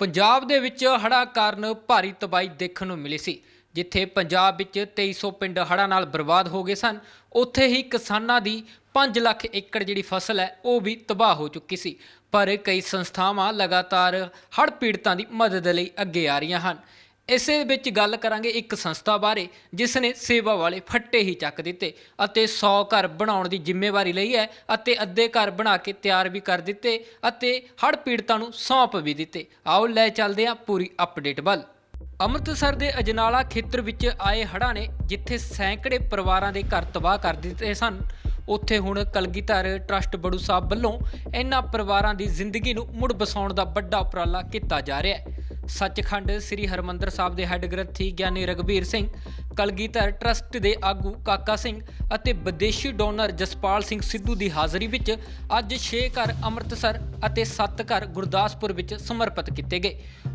ਪੰਜਾਬ ਦੇ ਵਿੱਚ ਹੜ੍ਹਾਂ ਕਾਰਨ ਭਾਰੀ ਤਬਾਹੀ ਦੇਖਣ ਨੂੰ ਮਿਲੀ ਸੀ, ਜਿੱਥੇ ਪੰਜਾਬ ਵਿੱਚ 2300 ਪਿੰਡ ਹੜ੍ਹਾਂ ਨਾਲ ਬਰਬਾਦ ਹੋ ਗਏ ਸਨ। ਉੱਥੇ ਹੀ ਕਿਸਾਨਾਂ ਦੀ 5 ਲੱਖ ਏਕੜ ਜਿਹੜੀ ਫਸਲ ਹੈ, ਉਹ ਵੀ ਤਬਾਹ ਹੋ ਚੁੱਕੀ ਸੀ। ਪਰ ਕਈ ਸੰਸਥਾਵਾਂ ਲਗਾਤਾਰ ਹੜ੍ਹ ਪੀੜਤਾਂ ਦੀ ਮਦਦ ਲਈ ਅੱਗੇ ਆ ਰਹੀਆਂ ਹਨ। ਇਸੇ ਵਿੱਚ ਗੱਲ ਕਰਾਂਗੇ ਇੱਕ ਸੰਸਥਾ ਬਾਰੇ, ਜਿਸ ਨੇ ਸੇਵਾ ਵਾਲੇ ਫੱਟੇ ਹੀ ਚੱਕ ਦਿੱਤੇ ਅਤੇ 100 ਘਰ ਬਣਾਉਣ ਦੀ ਜ਼ਿੰਮੇਵਾਰੀ ਲਈ ਹੈ ਅਤੇ ਅੱਧੇ ਘਰ ਬਣਾ ਕੇ ਤਿਆਰ ਵੀ ਕਰ ਦਿੱਤੇ ਅਤੇ ਹੜ੍ਹ ਪੀੜਤਾਂ ਨੂੰ ਸੌਂਪ ਵੀ ਦਿੱਤੇ। ਆਓ ਲੈ ਚੱਲਦੇ ਹਾਂ ਪੂਰੀ ਅਪਡੇਟ ਵੱਲ। ਅੰਮ੍ਰਿਤਸਰ ਦੇ ਅਜਨਾਲਾ ਖੇਤਰ ਵਿੱਚ ਆਏ ਹੜ੍ਹਾਂ ਨੇ ਜਿੱਥੇ ਸੈਂਕੜੇ ਪਰਿਵਾਰਾਂ ਦੇ ਘਰ ਤਬਾਹ ਕਰ ਦਿੱਤੇ ਸਨ, ਉੱਥੇ ਹੁਣ ਕਲਗੀਧਰ ਟਰਸਟ ਬੜੂ ਸਾਹਿਬ ਵੱਲੋਂ ਇਹਨਾਂ ਪਰਿਵਾਰਾਂ ਦੀ ਜ਼ਿੰਦਗੀ ਨੂੰ ਮੁੜ ਬਸਾਉਣ ਦਾ ਵੱਡਾ ਉਪਰਾਲਾ ਕੀਤਾ ਜਾ ਰਿਹਾ ਹੈ। ਸੱਚਖੰਡ ਸ੍ਰੀ ਹਰਮੰਦਰ ਸਾਹਿਬ ਦੇ ਹੈੱਡ ਗ੍ਰੰਥੀ ਗਿਆਨੀ ਰਗਵੀਰ ਸਿੰਘ, ਕਲਗੀਧਰ ਟਰਸਟ ਦੇ ਆਗੂ ਕਾਕਾ ਸਿੰਘ ਅਤੇ ਵਿਦੇਸ਼ੀ ਡੋਨਰ ਜਸਪਾਲ ਸਿੰਘ ਸਿੱਧੂ ਦੀ ਹਾਜ਼ਰੀ ਵਿੱਚ ਅੱਜ 6 ਘਰ ਅੰਮ੍ਰਿਤਸਰ ਅਤੇ 7 ਘਰ ਗੁਰਦਾਸਪੁਰ ਵਿੱਚ ਸਮਰਪਿਤ ਕੀਤੇ ਗਏ।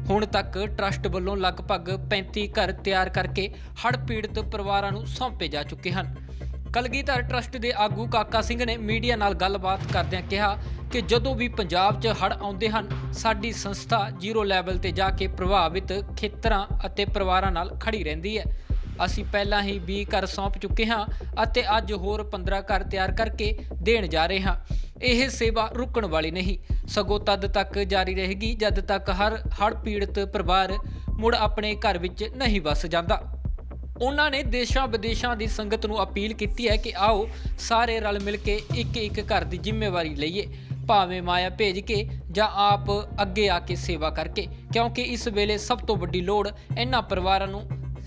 ਹੁਣ ਤੱਕ ਟਰਸਟ ਵੱਲੋਂ ਲਗਭਗ 35 ਘਰ ਤਿਆਰ ਕਰਕੇ ਹੜ੍ਹ ਪੀੜਤ ਪਰਿਵਾਰਾਂ ਨੂੰ ਸੌਂਪੇ ਜਾ ਚੁੱਕੇ ਹਨ। ਕਲਗੀਧਰ ਟਰਸਟ ਦੇ ਆਗੂ ਕਾਕਾ ਸਿੰਘ ਨੇ ਮੀਡੀਆ ਨਾਲ ਗੱਲਬਾਤ ਕਰਦਿਆਂ ਕਿਹਾ ਕਿ ਜਦੋਂ ਵੀ ਪੰਜਾਬ 'ਚ ਹੜ੍ਹ ਆਉਂਦੇ ਹਨ, ਸਾਡੀ ਸੰਸਥਾ ਜ਼ੀਰੋ ਲੈਵਲ ਤੇ ਜਾ ਕੇ ਪ੍ਰਭਾਵਿਤ ਖੇਤਰਾਂ ਅਤੇ ਪਰਿਵਾਰਾਂ ਨਾਲ ਖੜੀ ਰਹਿੰਦੀ ਹੈ। ਅਸੀਂ ਪਹਿਲਾਂ ਹੀ 20 ਘਰ ਸੌਂਪ ਚੁੱਕੇ ਹਾਂ ਅਤੇ ਅੱਜ ਹੋਰ 15 ਘਰ ਤਿਆਰ ਕਰਕੇ ਦੇਣ ਜਾ ਰਹੇ ਹਾਂ। ਇਹ ਸੇਵਾ ਰੁਕਣ ਵਾਲੀ ਨਹੀਂ। ਸਗੋਂ ਤਦ ਤੱਕ ਜਾਰੀ ਰਹੇਗੀ ਜਦ ਤੱਕ ਹਰ ਹੜ੍ਹ ਪੀੜਤ ਪਰਿਵਾਰ ਮੁੜ ਆਪਣੇ ਘਰ ਵਿੱਚ ਨਹੀਂ ਵਸ ਜਾਂਦਾ। ਉਹਨਾਂ ਨੇ ਦੇਸ਼ਾਂ ਵਿਦੇਸ਼ਾਂ ਦੀ ਸੰਗਤ ਨੂੰ ਅਪੀਲ ਕੀਤੀ ਹੈ ਕਿ ਆਓ ਸਾਰੇ ਰਲ ਮਿਲ ਕੇ ਇੱਕ ਇੱਕ ਘਰ ਦੀ ਜ਼ਿੰਮੇਵਾਰੀ ਲਈਏ, ਭਾਵੇਂ ਮਾਇਆ ਭੇਜ ਕੇ ਜਾਂ ਆਪ ਅੱਗੇ ਆ ਕੇ ਸੇਵਾ ਕਰਕੇ, ਕਿਉਂਕਿ ਇਸ ਵੇਲੇ ਸਭ ਤੋਂ ਵੱਡੀ ਲੋੜ ਇਹਨਾਂ ਪਰਿਵਾਰਾਂ ਨੂੰ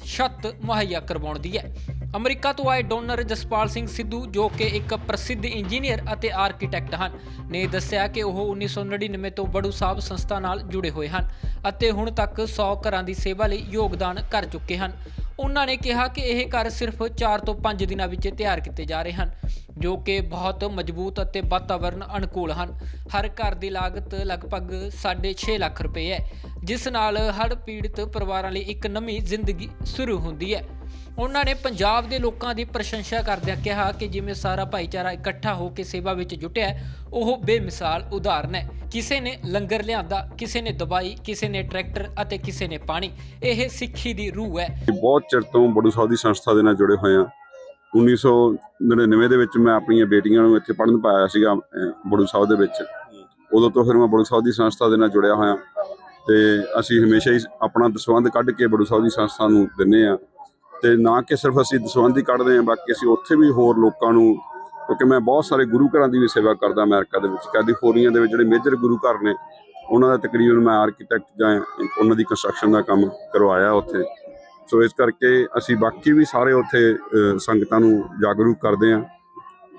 ਛੱਤ ਮੁਹੱਈਆ ਕਰਵਾਉਣ ਦੀ ਹੈ। ਅਮਰੀਕਾ ਤੋਂ ਆਏ ਡੋਨਰ ਜਸਪਾਲ ਸਿੰਘ ਸਿੱਧੂ, ਜੋ ਕਿ ਇੱਕ ਪ੍ਰਸਿੱਧ ਇੰਜੀਨੀਅਰ ਅਤੇ ਆਰਕੀਟੈਕਟ ਹਨ, ਨੇ ਦੱਸਿਆ ਕਿ ਉਹ 1999 ਤੋਂ ਬੜੂ ਸਾਹਿਬ ਸੰਸਥਾ ਨਾਲ ਜੁੜੇ ਹੋਏ ਹਨ ਅਤੇ ਹੁਣ ਤੱਕ 100 ਘਰਾਂ ਦੀ ਸੇਵਾ ਲਈ ਯੋਗਦਾਨ ਕਰ ਚੁੱਕੇ ਹਨ। ਉਹਨਾਂ ਨੇ ਕਿਹਾ ਕਿ ਇਹ ਘਰ ਸਿਰਫ 4 ਤੋਂ 5 ਦਿਨਾਂ ਵਿੱਚ ਤਿਆਰ ਕੀਤੇ ਜਾ ਰਹੇ ਹਨ, ਜੋ ਕਿ ਬਹੁਤ ਮਜ਼ਬੂਤ ਅਤੇ ਵਾਤਾਵਰਣ ਅਨੁਕੂਲ ਹਨ। ਹਰ ਘਰ ਦੀ ਲਾਗਤ ਲਗਭਗ 6.5 ਲੱਖ ਰੁਪਏ ਹੈ, ਜਿਸ ਨਾਲ ਹੜ੍ਹ ਪੀੜਤ ਪਰਿਵਾਰਾਂ ਲਈ ਇੱਕ ਨਵੀਂ ਜ਼ਿੰਦਗੀ ਸ਼ੁਰੂ ਹੁੰਦੀ ਹੈ। ਉਹਨਾਂ ਨੇ ਪੰਜਾਬ ਦੇ ਲੋਕਾਂ ਦੀ ਪ੍ਰਸ਼ੰਸਾ ਕਰਦਿਆਂ ਕਿਹਾ ਕਿ ਜਿਵੇਂ ਸਾਰਾ ਭਾਈਚਾਰਾ ਇਕੱਠਾ ਹੋ ਕੇ ਸੇਵਾ ਵਿੱਚ ਜੁਟਿਆ ਉਹ ਬੇਮਿਸਾਲ ਉਦਾਹਰਨ ਹੈ। ਕਿਸੇ ਨੇ ਲੰਗਰ ਲਿਆਂਦਾ, ਕਿਸੇ ਨੇ ਦਵਾਈ, ਕਿਸੇ ਨੇ ਟਰੈਕਟਰ ਅਤੇ ਕਿਸੇ ਨੇ ਪਾਣੀ। ਇਹ ਸਿੱਖੀ ਦੀ ਰੂਹ ਹੈ। ਬਹੁਤ ਚਿਰ ਤੋਂ ਬੜੂ ਸਾਹਿਬ ਦੀ ਸੰਸਥਾ ਦੇ ਨਾਲ ਜੁੜੇ ਹੋਏ ਆ 1999 ਦੇ ਵਿੱਚ ਮੈਂ ਆਪਣੀਆਂ ਬੇਟੀਆਂ ਨੂੰ ਇੱਥੇ ਪੜ੍ਹਨ ਪਾਇਆ ਸੀਗਾ ਬੜੂ ਸਾਹਿਬ ਦੇ ਵਿੱਚ। ਉਦੋਂ ਤੋਂ ਫਿਰ ਮੈਂ ਬੜੂ ਸਾਹਿਬ ਦੀ ਸੰਸਥਾ ਦੇ ਨਾਲ ਜੁੜਿਆ ਹੋਇਆ। ਤੇ ਅਸੀਂ ਹਮੇਸ਼ਾ ਹੀ ਆਪਣਾ ਦਸਵੰਧ ਕੱਢ ਕੇ ਬੜੂ ਸਾਹਿਬ ਦੀ ਸੰਸਥਾ ਨੂੰ ਦਿੰਨੇ ਆ ਤੇ ਨਾ ਕਿ ਸਿਰਫ ਅਸੀਂ ਦਸਵੰਧ ਹੀ ਕੱਢਦੇ ਆ ਬਾਕੀ ਅਸੀਂ ਉੱਥੇ ਵੀ ਹੋਰ ਲੋਕਾਂ ਨੂੰ ਕਿਉਂਕਿ ਮੈਂ ਬਹੁਤ ਸਾਰੇ ਗੁਰੂ ਘਰਾਂ ਦੀ ਵੀ ਸੇਵਾ ਕਰਦਾ ਅਮਰੀਕਾ ਦੇ ਵਿੱਚ। ਕੈਲੀਫੋਰਨੀਆ ਦੇ ਵਿੱਚ ਜਿਹੜੇ ਮੇਜਰ ਗੁਰੂ ਘਰ ਨੇ, ਉਹਨਾਂ ਦਾ ਤਕਰੀਬਨ ਮੈਂ ਆਰਕੀਟੈਕਟ ਜਾਂ ਉਹਨਾਂ ਦੀ ਕੰਸਟਰਕਸ਼ਨ ਦਾ ਕੰਮ ਕਰਵਾਇਆ ਉੱਥੇ। ਸੋ ਇਸ ਕਰਕੇ ਅਸੀਂ ਬਾਕੀ ਵੀ ਸਾਰੇ ਉੱਥੇ ਸੰਗਤਾਂ ਨੂੰ ਜਾਗਰੂਕ ਕਰਦੇ ਹਾਂ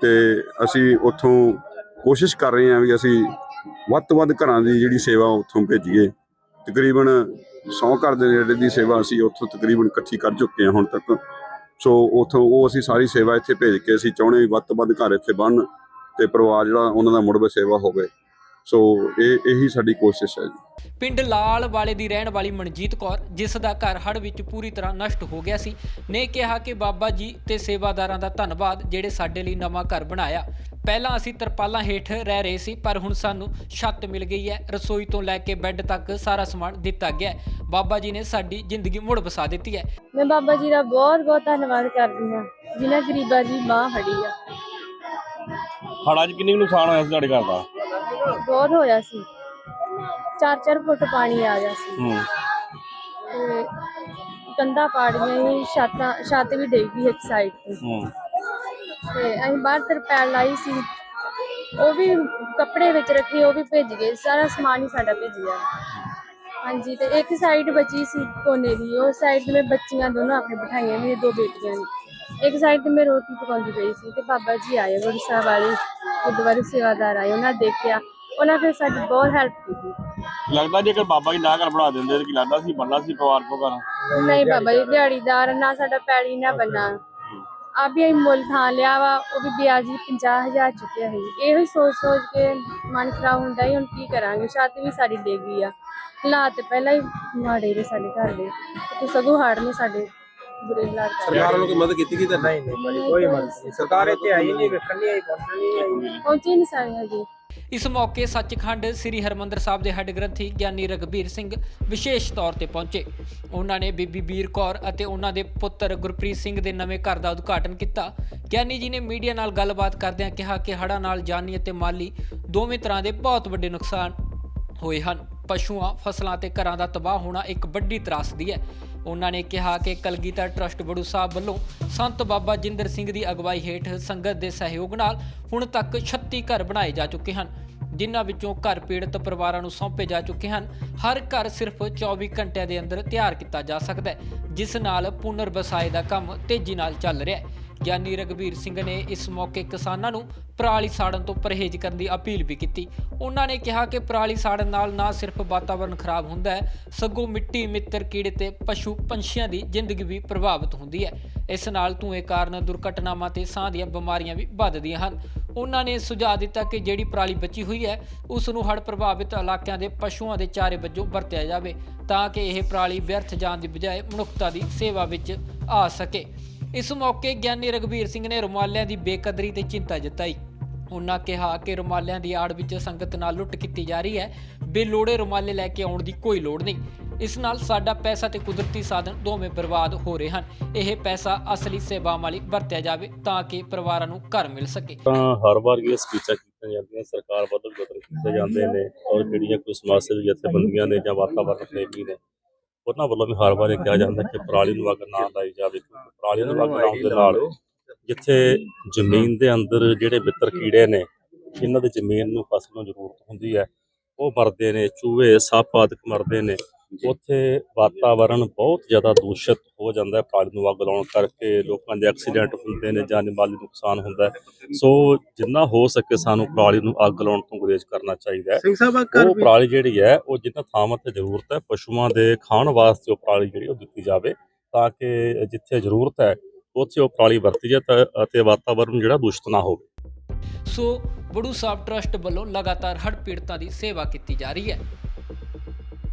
ਤੇ ਅਸੀਂ ਉੱਥੋਂ ਕੋਸ਼ਿਸ਼ ਕਰ ਰਹੇ ਹਾਂ ਵੀ ਅਸੀਂ ਵੱਧ ਤੋਂ ਵੱਧ ਘਰਾਂ ਦੀ ਜਿਹੜੀ ਸੇਵਾ ਉੱਥੋਂ ਭੇਜੀਏ। ਤਕਰੀਬਨ 100 ਘਰ ਦੇ ਨੇੜੇ ਦੀ ਸੇਵਾ ਅਸੀਂ ਉੱਥੋਂ ਤਕਰੀਬਨ ਇਕੱਠੀ ਕਰ ਚੁੱਕੇ ਹਾਂ ਹੁਣ ਤੱਕ। ਸੋ ਉੱਥੋਂ ਉਹ ਅਸੀਂ ਸਾਰੀ ਸੇਵਾ ਇੱਥੇ ਭੇਜ ਕੇ ਅਸੀਂ ਚਾਹੁੰਦੇ ਵੀ ਵੱਧ ਤੋਂ ਵੱਧ ਘਰ ਇੱਥੇ ਬਣਨ ਤੇ ਪਰਿਵਾਰ ਜਿਹੜਾ ਉਹਨਾਂ ਦਾ ਮੁੜ ਸੇਵਾ ਹੋਵੇ। ਸੋ ਇਹ, ਇਹੀ ਸਾਡੀ ਕੋਸ਼ਿਸ਼ ਹੈ ਜੀ। ਪਿੰਡ ਲਾਲ ਵਾਲੇ ਦੀ ਰਹਿਣ ਵਾਲੀ ਮਨਜੀਤ ਕੌਰ ਜਿਸ ਦਾ ਘਰ ਹੜ੍ਹ ਵਿੱਚ ਪੂਰੀ ਤਰ੍ਹਾਂ ਨਸ਼ਟ ਹੋ ਗਿਆ ਸੀ ਨੇ ਕਿਹਾ ਕਿ ਬਾਬਾ ਜੀ ਤੇ ਸੇਵਾਦਾਰਾਂ ਦਾ ਧੰਨਵਾਦ ਜਿਹੜੇ ਸਾਡੇ ਲਈ ਨਵਾਂ ਘਰ ਬਣਾਇਆ। ਪਹਿਲਾਂ ਅਸੀਂ ਤਰਪਾਲਾਂ ਹੇਠ ਰਹਿ ਰਹੇ ਸੀ ਪਰ ਹੁਣ ਸਾਨੂੰ ਛੱਤ ਮਿਲ ਗਈ ਹੈ। ਰਸੋਈ ਤੋਂ ਲੈ ਕੇ ਬੈੱਡ ਤੱਕ ਸਾਰਾ ਸਮਾਨ ਦਿੱਤਾ ਗਿਆ ਹੈ। ਬਾਬਾ ਜੀ ਨੇ ਸਾਡੀ ਜ਼ਿੰਦਗੀ ਮੁੜ ਵਸਾ ਦਿੱਤੀ ਹੈ। ਮੈਂ ਬਾਬਾ ਜੀ ਦਾ ਬਹੁਤ ਬਹੁਤ ਧੰਨਵਾਦ ਕਰਦੀ ਹਾਂ ਜਿਨ੍ਹਾਂ ਗਰੀਬਾਂ ਦੀ ਬਾਹ ਫੜੀ ਆ। ਹੜਾਂ 'ਚ ਕਿੰਨੀ ਕੁ ਨੁਕਸਾਨ ਹੋਇਆ ਸੀ ਤੁਹਾਡੇ ਘਰ ਦਾ? ਬਹੁਤ ਹੋਇਆ ਸੀ। 4-4 ਫੁੱਟ ਪਾਣੀ ਆ ਗਿਆ ਸੀ। ਹੂੰ। ਤੇ ਕੰਧਾਂ ਪਾੜੀਆਂ ਸੀ ਛੱਤਾਂ ਛੱਤ ਵੀ ਡਿੱਗ ਗਈ ਇੱਕ ਸਾਈਡ ਤੇ। ਹੂੰ। ਤੇ ਅਸੀਂ ਬਾਹਰ ਤਰਪਾਲ ਲਾਈ ਸੀ। ਉਹ ਵੀ ਕੱਪੜੇ ਵਿੱਚ ਰੱਖੇ ਉਹ ਵੀ ਭਿੱਜ ਗਏ ਸਾਰਾ ਸਮਾਨ ਹੀ ਸਾਡਾ ਭਿੱਜ ਗਿਆ। ਹਾਂਜੀ ਤੇ ਇੱਕ ਸਾਈਡ ਬਚੀ ਸੀ ਕੋਨੇ ਦੀ ਉਹ ਸਾਈਡ ਤੇ ਮੈਂ ਬੱਚੀਆਂ ਦੋਨੋਂ ਆਪਣੇ ਬਿਠਾਈਆਂ ਮੇਰੀ ਦੋ ਬੇਟੀਆਂ ਨੇ। ਇੱਕ ਸਾਈਡ ਤੇ ਮੈਂ ਰੋਟੀ ਪਕਾਉਂਦੀ ਪਈ ਸੀ ਤੇ ਬਾਬਾ ਜੀ ਆਏ ਗੁਰਸਾ ਵਾਲੇ ਗੁਰਦੁਆਰੇ ਸੇਵਾਦਾਰ ਆਏ ਉਹਨਾਂ ਦੇਖਿਆ। ਉਹਨਾਂ ਫਿਰ ਸਾਡੀ ਬਹੁਤ ਹੈਲਪ ਕੀਤੀ। ਲੱਗਦਾ ਜੇਕਰ ਬਾਬਾ ਜੀ ਨਾ ਘਰ ਬਣਾ ਦਿੰਦੇ ਤਾਂ ਕੀ ਲੱਗਦਾ ਸੀ ਬੰਨਾ ਸੀ ਪਰਿਵਾਰ ਕੋ ਘਰ? ਨਹੀਂ ਬਾਬਾ ਜੀ ਦਿਹਾੜੀਦਾਰ ਨਾ ਸਾਡਾ ਪੈਲੀ ਨਾ ਬੰਨਾ। ਆ ਵੀ ਅਸੀਂ ਮੁੱਲ ਥਾਂ ਲਿਆ ਵਾ ਉਹ ਵੀ ਵਿਆਜੀ 50000 ਚੁੱਕਿਆ ਸੀ। ਇਹੋ ਹੀ ਸੋਚ ਸੋਚ ਕੇ ਮਨ ਖਰਾਬ ਹੁੰਦਾ ਹੀ ਹੁਣ ਕੀ ਕਰਾਂਗੇ? ਛੱਤ ਵੀ ਸਾਡੀ ਡਿੱਗ ਗਈ ਆ। ਹਾਲਾਤ ਪਹਿਲਾਂ ਹੀ ਮਾੜੇ ਨੇ ਸਾਡੇ ਘਰ ਦੇ। ਤੇ ਸਗੋਂ ਹਾੜ ਨੇ ਸਾਡੇ ਬੁਰੇ ਹਾਲਾਤ ਕਰ। ਸਰਕਾਰ ਵੱਲੋਂ ਕੋਈ ਮਦਦ ਕੀਤੀ ਤਾਂ ਨਹੀਂ? ਨਹੀਂ ਭਾਜੀ ਕੋਈ ਮਦਦ ਨਹੀਂ। ਸਰਕਾਰ ਇੱਥੇ ਆਈ ਨਹੀਂ ਵੇਖਣ ਨਹੀਂ ਆਈ ਪਹੁੰਚਣ ਨਹੀਂ ਆਈ। ਪਹੁੰਚੇ ਨਹੀਂ ਸਾਰੇ ਹਜੇ। ਇਸ ਮੌਕੇ ਸੱਚਖੰਡ ਸ੍ਰੀ ਹਰਮੰਦਰ ਸਾਹਿਬ ਦੇ ਹੈੱਡ ਗ੍ਰੰਥੀ ਗਿਆਨੀ ਰਗਬੀਰ ਸਿੰਘ ਵਿਸ਼ੇਸ਼ ਤੌਰ ਤੇ ਪਹੁੰਚੇ। ਉਹਨਾਂ ਨੇ ਬੀਬੀ ਬੀਰ ਕੌਰ ਅਤੇ ਉਹਨਾਂ ਦੇ ਪੁੱਤਰ ਗੁਰਪ੍ਰੀਤ ਸਿੰਘ ਦੇ ਨਵੇਂ ਘਰ ਦਾ ਉਦਘਾਟਨ ਕੀਤਾ। ਗਿਆਨੀ ਜੀ ਨੇ ਮੀਡੀਆ ਨਾਲ ਗੱਲਬਾਤ ਕਰਦਿਆਂ ਕਿਹਾ ਕਿ ਹੜ੍ਹਾਂ ਨਾਲ ਜਾਨੀ ਅਤੇ ਮਾਲੀ ਦੋਵੇਂ ਤਰ੍ਹਾਂ ਦੇ ਬਹੁਤ ਵੱਡੇ ਨੁਕਸਾਨ ਹੋਏ ਹਨ। ਪਸ਼ੂਆਂ, ਫਸਲਾਂ ਤੇ ਘਰਾਂ ਦਾ ਤਬਾਹ ਹੋਣਾ ਇੱਕ ਵੱਡੀ ਤਰਾਸਦੀ ਹੈ। ਉਹਨਾਂ ਨੇ ਕਿਹਾ ਕਿ ਕਲਗੀਧਰ ਟਰਸਟ ਬੜੂ ਸਾਹਿਬ ਵੱਲੋਂ ਸੰਤ ਬਾਬਾ ਜਿੰਦਰ ਸਿੰਘ ਦੀ ਅਗਵਾਈ ਹੇਠ ਸੰਗਤ ਦੇ ਸਹਿਯੋਗ ਨਾਲ ਹੁਣ ਤੱਕ 36 ਘਰ ਬਣਾਏ ਜਾ ਚੁੱਕੇ ਹਨ, ਜਿਨ੍ਹਾਂ ਵਿੱਚੋਂ ਘਰ ਪੀੜਤ ਪਰਿਵਾਰਾਂ ਨੂੰ ਸੌਂਪੇ ਜਾ ਚੁੱਕੇ ਹਨ। ਹਰ ਘਰ ਸਿਰਫ 24 ਘੰਟਿਆਂ ਦੇ ਅੰਦਰ ਤਿਆਰ ਕੀਤਾ ਜਾ ਸਕਦਾ ਹੈ, ਜਿਸ ਨਾਲ ਪੁਨਰ ਵਸਾਏ ਦਾ ਕੰਮ ਤੇਜ਼ੀ ਨਾਲ ਚੱਲ ਰਿਹਾ ਹੈ। ਗਿਆਨੀ ਰਗਵੀਰ ਸਿੰਘ ਨੇ ਇਸ ਮੌਕੇ ਕਿਸਾਨਾਂ ਨੂੰ ਪਰਾਲੀ ਸਾੜਨ ਤੋਂ ਪਰਹੇਜ਼ ਕਰਨ ਦੀ ਅਪੀਲ ਵੀ ਕੀਤੀ। ਉਹਨਾਂ ਨੇ ਕਿਹਾ ਕਿ ਪਰਾਲੀ ਸਾੜਨ ਨਾਲ ਨਾ ਸਿਰਫ ਵਾਤਾਵਰਣ ਖਰਾਬ ਹੁੰਦਾ ਹੈ, ਸਗੋਂ ਮਿੱਟੀ, ਮਿੱਤਰ, ਕੀੜੇ ਤੇ ਪਸ਼ੂ ਪੰਛੀਆਂ ਦੀ ਜ਼ਿੰਦਗੀ ਵੀ ਪ੍ਰਭਾਵਿਤ ਹੁੰਦੀ ਹੈ। ਇਸ ਨਾਲ ਧੂਏ ਕਾਰਨ ਦੁਰਘਟਨਾਵਾਂ ਤੇ ਸਾਹ ਦੀਆਂ ਬਿਮਾਰੀਆਂ ਵੀ ਵੱਧਦੀਆਂ ਹਨ। ਉਹਨਾਂ ਨੇ ਸੁਝਾਅ ਦਿੱਤਾ ਕਿ ਜਿਹੜੀ ਪਰਾਲੀ ਬਚੀ ਹੋਈ ਹੈ, ਉਸ ਨੂੰ ਹੜ੍ਹ ਪ੍ਰਭਾਵਿਤ ਇਲਾਕਿਆਂ ਦੇ ਪਸ਼ੂਆਂ ਦੇ ਚਾਰੇ ਵਜੋਂ ਵਰਤਿਆ ਜਾਵੇ, ਤਾਂ ਕਿ ਇਹ ਪਰਾਲੀ ਵਿਅਰਥ ਜਾਣ ਦੀ ਬਜਾਏ ਮਨੁੱਖਤਾ ਦੀ ਸੇਵਾ ਵਿੱਚ ਆ ਸਕੇ। ਇਸ ਮੌਕੇ ਗਿਆਨੀ ਰਗਵੀਰ ਸਿੰਘ ਨੇ ਰੁਮਾਲਿਆਂ ਦੀ ਬੇਕਦਰੀ ਤੇ ਚਿੰਤਾ ਜਤਾਈ। ਉਹਨਾਂ ਕਿਹਾ ਕਿ ਰੁਮਾਲਿਆਂ ਦੀ ਆੜ ਵਿੱਚ ਸੰਗਤ ਨਾਲ ਲੁੱਟ ਕੀਤੀ ਜਾ ਰਹੀ ਹੈ। ਬੇਲੋੜੇ ਰੁਮਾਲੇ ਲੈ ਕੇ ਆਉਣ ਦੀ ਕੋਈ ਲੋੜ ਨਹੀਂ। ਇਸ ਨਾਲ ਸਾਡਾ ਪੈਸਾ ਤੇ ਕੁਦਰਤੀ ਸਾਧਨ ਦੋਵੇਂ ਬਰਬਾਦ ਹੋ ਰਹੇ ਹਨ। ਇਹ ਪੈਸਾ ਅਸਲੀ ਸੇਵਾਵਾਂ ਲਈ ਵਰਤਿਆ ਜਾਵੇ ਤਾਂ ਕਿ ਪਰਿਵਾਰਾਂ ਨੂੰ ਘਰ ਮਿਲ ਸਕੇ। ਤਾਂ ਹਰ ਵਾਰ ਇਹ ਸਪੀਚਾਂ ਕੀਤੀਆਂ ਜਾਂਦੀਆਂ, ਸਰਕਾਰ ਵੱਲੋਂ ਵੀ ਕੀਤੇ ਜਾਂਦੇ ਨੇ ਔਰ ਜਿਹੜੀਆਂ ਕੋਈ ਸਮਾਜ ਸੇਵੀ ਜਥੇਬੰਦੀਆਂ ਨੇ ਜਾਂ ਵਾਤਾਵਰਣ ਪ੍ਰੇਮੀ ਨੇ ਉਹਨਾਂ ਵੱਲੋਂ ਵੀ ਹਰ ਵਾਰ ਇਹ ਕਿਹਾ ਜਾਂਦਾ ਕਿ ਪਰਾਲੀ ਨੂੰ ਅੱਗ ਨਾ ਲਾਈ ਜਾਵੇ ਕਿਉਂਕਿ ਪਰਾਲੀ ਨੂੰ ਅੱਗ ਲਾਉਣ ਦੇ ਨਾਲ ਜਿੱਥੇ ਜ਼ਮੀਨ ਦੇ ਅੰਦਰ ਜਿਹੜੇ ਮਿੱਤਰ ਕੀੜੇ ਨੇ, ਇਹਨਾਂ ਦੀ ਜ਼ਮੀਨ ਨੂੰ ਫਸਲ ਨੂੰ ਜ਼ਰੂਰਤ ਹੁੰਦੀ ਹੈ। ਉਹ ਮਰਦੇ ਨੇ, ਚੂਹੇ, ਸੱਪ ਆਦਿਕ ਮਰਦੇ ਨੇ। ਉੱਥੇ ਵਾਤਾਵਰਣ ਬਹੁਤ ਜ਼ਿਆਦਾ ਦੂਸ਼ਿਤ ਹੋ ਜਾਂਦਾ ਹੈ ਪਰਾਲੀ ਨੂੰ ਅੱਗ ਲਾਉਣ ਕਰਕੇ ਲੋਕਾਂ ਦੇ ਐਕਸੀਡੈਂਟ ਹੁੰਦੇ ਨੇ ਜਾਨੀ ਮਾਲੀ ਨੁਕਸਾਨ ਹੁੰਦਾ ਹੈ। ਸੋ ਜਿੰਨਾ ਹੋ ਸਕੇ ਸਾਨੂੰ ਪਰਾਲੀ ਨੂੰ ਅੱਗ ਲਾਉਣ ਤੋਂ ਗੁਰੇਜ਼ ਕਰਨਾ ਚਾਹੀਦਾ ਹੈ। ਸਿੰਘ ਸਾਹਿਬ ਆ ਘਰ ਉਹ ਪਰਾਲੀ ਜਿਹੜੀ ਹੈ ਉਹ ਜਿੰਨਾ ਥਾਵਾਂ ਤੇ ਜ਼ਰੂਰਤ ਹੈ ਪਸ਼ੂਆਂ ਦੇ ਖਾਣ ਵਾਸਤੇ ਉਹ ਪਰਾਲੀ ਜਿਹੜੀ ਉਹ ਦਿੱਤੀ ਜਾਵੇ ਤਾਂ ਕਿ ਜਿੱਥੇ ਜ਼ਰੂਰਤ ਹੈ ਉੱਥੇ ਉਹ ਪਰਾਲੀ ਵਰਤੀ ਜਾਏ ਤਾਂ ਅਤੇ ਵਾਤਾਵਰਣ ਜਿਹੜਾ ਦੂਸ਼ਿਤ ਨਾ ਹੋਵੇ। ਸੋ ਬੜੂ ਸਾਹਿਬ ਟਰਸਟ ਵੱਲੋਂ ਲਗਾਤਾਰ ਹੜ੍ਹ ਪੀੜਤਾਂ ਦੀ ਸੇਵਾ ਕੀਤੀ ਜਾ ਰਹੀ ਹੈ।